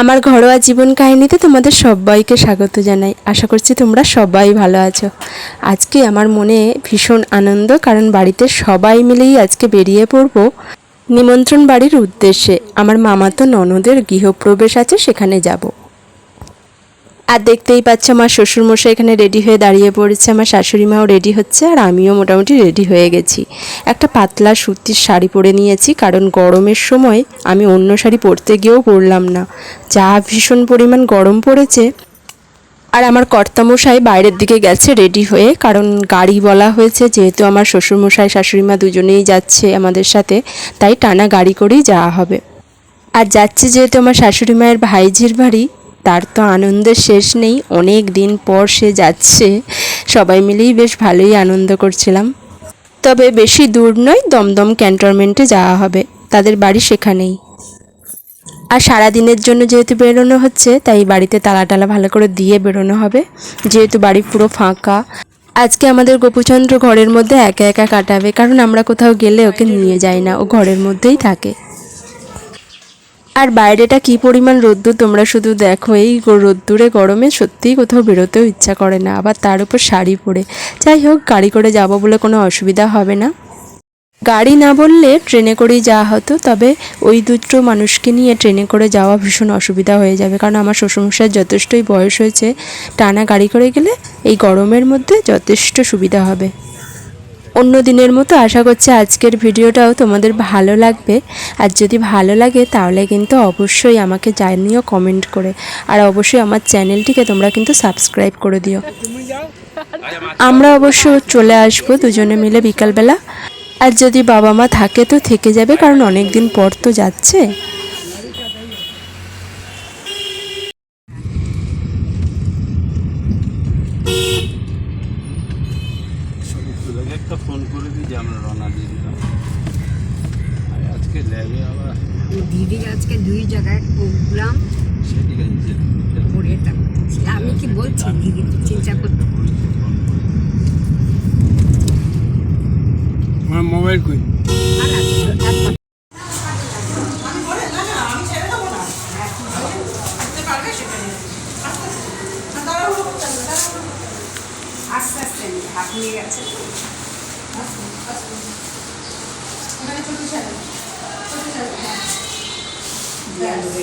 আমার ঘরোয়া জীবন কাহিনীতে তোমাদের সবাইকে স্বাগত জানাই। আশা করছি তোমরা সবাই ভালো আছো। আজকে আমার মনে ভীষণ আনন্দ, কারণ বাড়িতে সবাই মিলেই আজকে বেরিয়ে পড়ব নিমন্ত্রণ বাড়ির উদ্দেশ্যে। আমার মামাতো ননদের গৃহপ্রবেশ আছে, সেখানে যাব। আর দেখতেই পাচ্ছ আমার শ্বশুরমশাই এখানে রেডি হয়ে দাঁড়িয়ে পড়েছে, আমার শাশুড়ি মাও রেডি হচ্ছে আর আমিও মোটামুটি রেডি হয়ে গেছি। একটা পাতলা সুতির শাড়ি পরে নিয়েছি, কারণ গরমের সময় আমি অন্য শাড়ি পরতে গিয়েও পরলাম না। যা ভীষণ পরিমাণ গরম পড়েছে। আর আমার কর্তামশাই বাইরের দিকে গেছে রেডি হয়ে, কারণ গাড়ি বলা হয়েছে যেহেতু আমার শ্বশুরমশাই, শাশুড়িমা দুজনেই যাচ্ছে আমাদের সাথে, তাই টানা গাড়ি করেই যাওয়া হবে। আর যাচ্ছে যেহেতু আমার শাশুড়ি মায়ের ভাইঝির বাড়ি তার তো আনন্দের শেষ নেই, অনেক দিন পর সে যাচ্ছে। সবাই মিলেই বেশ ভালোই আনন্দ করছিলাম। তবে বেশি দূর নয়, দমদম ক্যান্টনমেন্টে যাওয়া হবে। তাদের বাড়ি সেখানেই। আর সারা দিনের জন্য যেহেতু বেরোনো হচ্ছে, তাই বাড়িতে তালা টালা ভালো করে দিয়ে বেরোনো হবে। যেহেতু বাড়ি পুরো ফাঁকা। আজকে আমাদের গোপুচন্দ্র ঘরের মধ্যে একা একা কাটাবে, কারণ আমরা কোথাও গেলে ওকে নিয়ে যাই না। ও ঘরের মধ্যেই থাকে। আর বাইরেটা কি পরিমাণ রোদ্দুর তোমরা শুধু দেখো? এই রোদ্দুরে গরমে সত্যিই কোথাও বেরোতেও ইচ্ছা করে না। আবার তার উপর শাড়ি পরে। যাই হোক, গাড়ি করে যাব বলে কোনো অসুবিধা হবে না। গাড়ি না বললে ট্রেনে করেই যাওয়া হতো। তবে ওই দুটো মানুষকে নিয়ে ট্রেনে করে যাওয়া ভীষণ অসুবিধা হয়ে যাবে। কারণ আমার শ্বশুরমশাইয়ের যথেষ্টই বয়স হয়েছে। টানা গাড়ি করে গেলে এই গরমের মধ্যে যথেষ্ট সুবিধা হবে। অন্য দিনের মতো আশা করছি আজকের ভিডিওটাও তোমাদের ভালো লাগবে। আর যদি ভালো লাগে তাহলে কিন্তু অবশ্যই আমাকে জানিও কমেন্ট করে। আর অবশ্যই আমার চ্যানেলটিকে তোমরা কিন্তু সাবস্ক্রাইব করে দিও। আমরা অবশ্য চলে আসব দুজনে মিলে বিকালবেলা। আর যদি বাবা মা থাকে তো থেকে যাবে কারণ অনেক দিন পর তো যাচ্ছে তোদেরকে একটা ফোন করে দিই যে আমরা রওনা দিয়ে দিলাম। আজকে ল্যাবে আবার দিদির আজকে দুই জায়গায় প্রোগ্রাম সেদিকে করে আমি কি বলছি? দিদি চিন্তা করতে আমার মোবাইল কই? আর আছে তো, একবার আস্তে আস্তে নিয়ে, হাত নিয়ে গেছে দিয়া দেবে।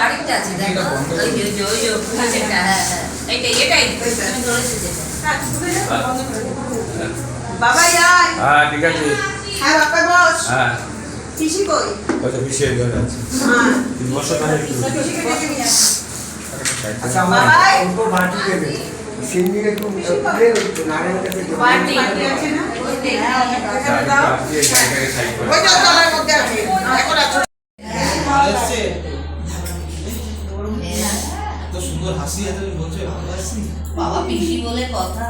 আরেকটা আছে দেখো ওই যে ওই যে হ্যাঁ এইটাই এটাই তুমি ধরেছো যেটা বাবা আয়। হ্যাঁ ঠিক আছে। হ্যাঁ বাবা বস। হ্যাঁ। পিসি কই? হয়তো বিষয় ধরে আছে। হ্যাঁ। তিন বছর ধরে একটু পিসিকে ডেকে নিয়ে আচ্ছা আমার বাবাই। বাটি দেবে সিন্দিকে একটু নারায়ণের কাছে। বাটি আছে না? সুন্দর হাসি আছে তুমি হাসি বাবা পিসি বলে কথা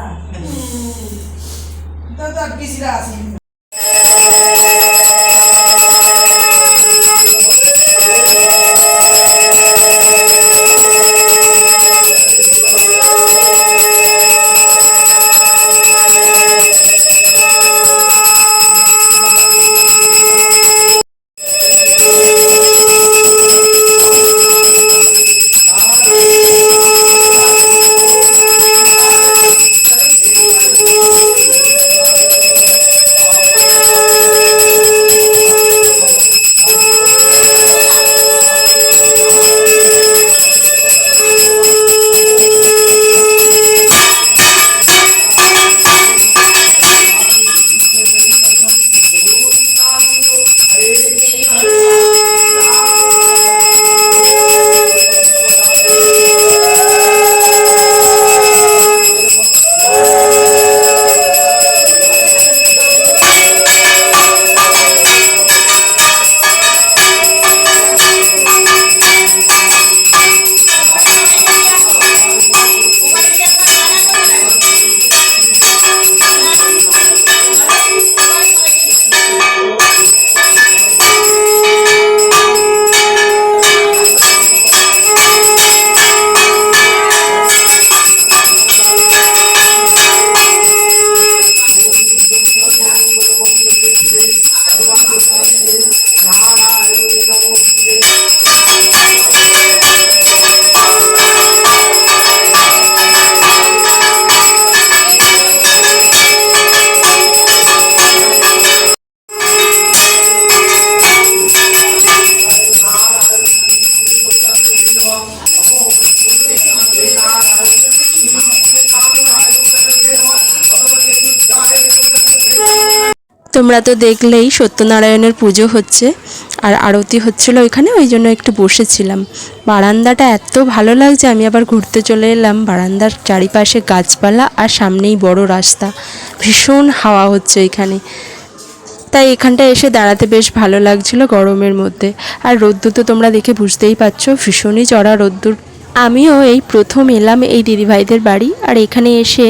তো পিসিরা আছে। তোমরা তো দেখলেই সত্যনারায়ণের পুজো হচ্ছে আর আরতি হচ্ছিল ওইখানে ওই জন্য একটু বসেছিলাম। বারান্দাটা এত ভালো লাগছে, আমি আবার ঘুরতে চলে এলাম। বারান্দার চারিপাশে গাছপালা আর সামনেই বড় রাস্তা। ভীষণ হাওয়া হচ্ছে এখানে। তাই এখানটা এসে দাঁড়াতে বেশ ভালো লাগছিল গরমের মধ্যে। আর রোদ্দুর তো তোমরা দেখে বুঝতেই পারছ, ভীষণই চড়া রোদ্দুর। আমিও এই প্রথম এলাম এই দিদিভাইদের বাড়ি, আর এখানে এসে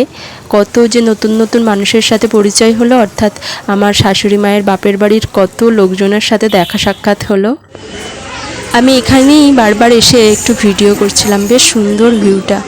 কত যে নতুন নতুন মানুষের সাথে পরিচয় হলো, অর্থাৎ আমার শাশুড়ি মায়ের বাপের বাড়ির কত লোকজনের সাথে দেখা সাক্ষাৎ হলো। আমি এখানেই বারবার এসে একটু ভিডিও করছিলাম, বেশ সুন্দর ভিউটা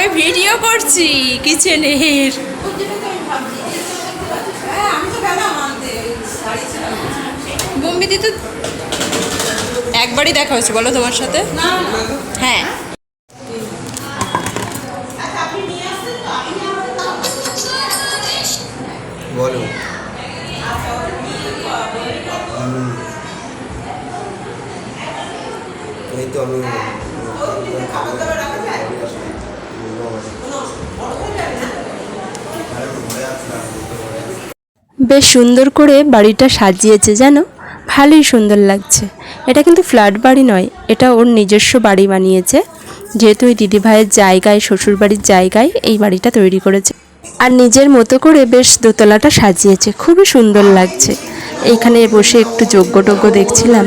আমি ভিডিও করছি কিচেনের। হ্যাঁ বোম্বিদি তো একবারই দেখা হয়েছে বলো তোমার সাথে? হ্যাঁ। বলো। এই তো আমি বেশ সুন্দর করে বাড়িটা সাজিয়েছে জানো ভালোই সুন্দর লাগছে এটা কিন্তু ফ্ল্যাট বাড়ি নয় এটা ওর নিজস্ব বাড়ি বানিয়েছে যেহেতু ওই দিদিভাইয়ের জায়গায় শ্বশুরবাড়ির জায়গায় এই বাড়িটা তৈরি করেছে আর নিজের মতো করে বেশ দোতলাটা সাজিয়েছে খুবই সুন্দর লাগছে এইখানে বসে একটু যজ্ঞ টজ্ঞ দেখছিলাম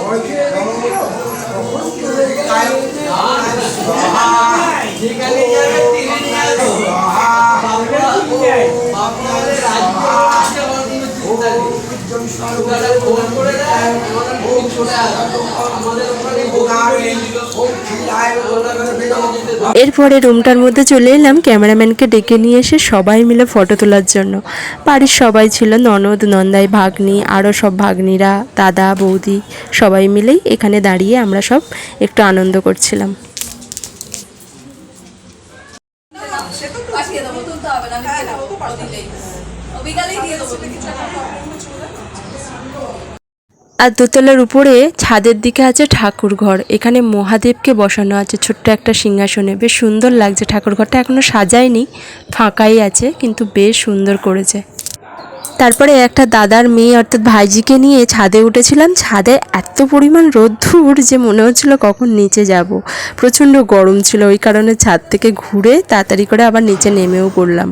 এরপরে রুমটার মধ্যে চলে এলাম। ক্যামেরাম্যানকে ডেকে নিয়ে এসে সবাই মিলে ফটো তোলার জন্য। বাড়ির সবাই ছিল ননদ, নন্দাই, ভাগ্নি আরও সব ভাগ্নিরা, দাদা, বৌদি সবাই মিলেই এখানে দাঁড়িয়ে আমরা সব একটু আনন্দ করছিলাম পাঠিয়ে দেবো তুলতে হবে না আমি দিয়ে দেবো দিলেই ও বিকালেই দিয়ে দেবো আর দোতলার উপরে ছাদের দিকে আছে ঠাকুর ঘর। এখানে মহাদেবকে বসানো আছে ছোট্ট একটা সিংহাসনে। বেশ সুন্দর লাগছে ঠাকুর ঘরটা। এখনও সাজায়নি, ফাঁকাই আছে, কিন্তু বেশ সুন্দর করেছে। তারপরে একটা দাদার মেয়ে, অর্থাৎ ভাইজিকে নিয়ে ছাদে উঠেছিলাম। ছাদে এত পরিমাণ রোদ্দুর যে মনে হচ্ছিল কখন নিচে যাব। প্রচণ্ড গরম ছিল। ওই কারণে ছাদ থেকে ঘুরে তাড়াতাড়ি করে আবার নিচে নেমেও পড়লাম।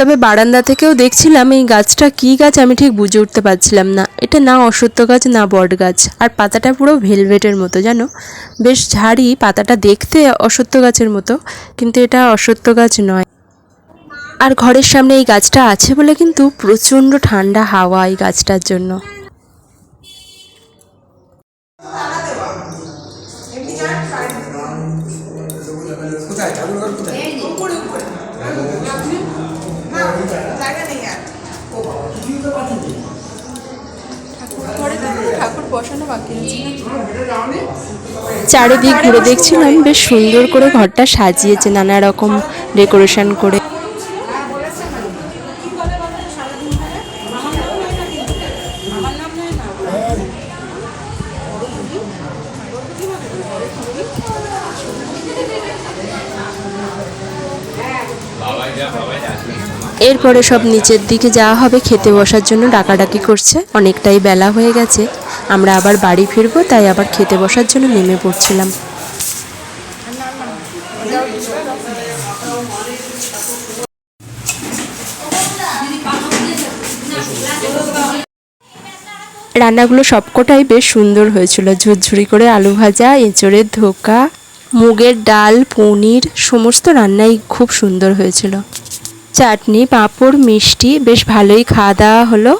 তবে বারান্দা থেকেও দেখছিলাম এই গাছটা কি গাছ আমি ঠিক বুঝে উঠতে পারছিলাম না। এটা না অসত্য গাছ, না বট গাছ। আর পাতাটা পুরো ভেলভেটের মতো, জানো? বেশ ঝাড়ি, পাতাটা দেখতে অসত্য গাছের মতো, কিন্তু এটা অসত্য গাছ নয়। আর ঘরের সামনে এই গাছটা আছে বলে কিন্তু প্রচণ্ড ঠান্ডা হাওয়া এই গাছটার জন্য কোথায় ঠাকুরঘর কোথায় উপরে উপরে না জায়গা নেই আর চারিদিক ঘুরে দেখছিলাম বেশ সুন্দর করে ঘরটা সাজিয়েছে, নানা রকম ডেকোরেশন করে। এরপরে সব নিচের দিকে যাওয়া হবে, খেতে বসার জন্য ডাকাডাকি করছে, অনেকটাই বেলা হয়ে গেছে। আমরা আবার বাড়ি ফিরবো, তাই আবার খেতে বসার জন্য নেমে পড়ছিলাম। রান্নাগুলো সবকটাই বেশ সুন্দর হয়েছিল। ঝুরঝুরি করে আলু ভাজা, এঁচড়ের ধোকা, মুগের ডাল, পনির, সমস্ত রান্নাই খুব সুন্দর হয়েছিল। চাটনি, পাঁপড়, মিষ্টি, বেশ ভালোই খাওয়া দাওয়া হলো।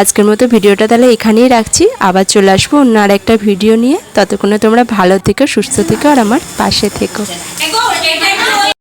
আজকের মতো ভিডিওটা তাহলে এখানেই রাখছি। আবার চলে আসব অন্য আর একটা ভিডিও নিয়ে। ততক্ষণে তোমরা ভালো থেকো, সুস্থ থেকো আর আমার পাশে থেকো।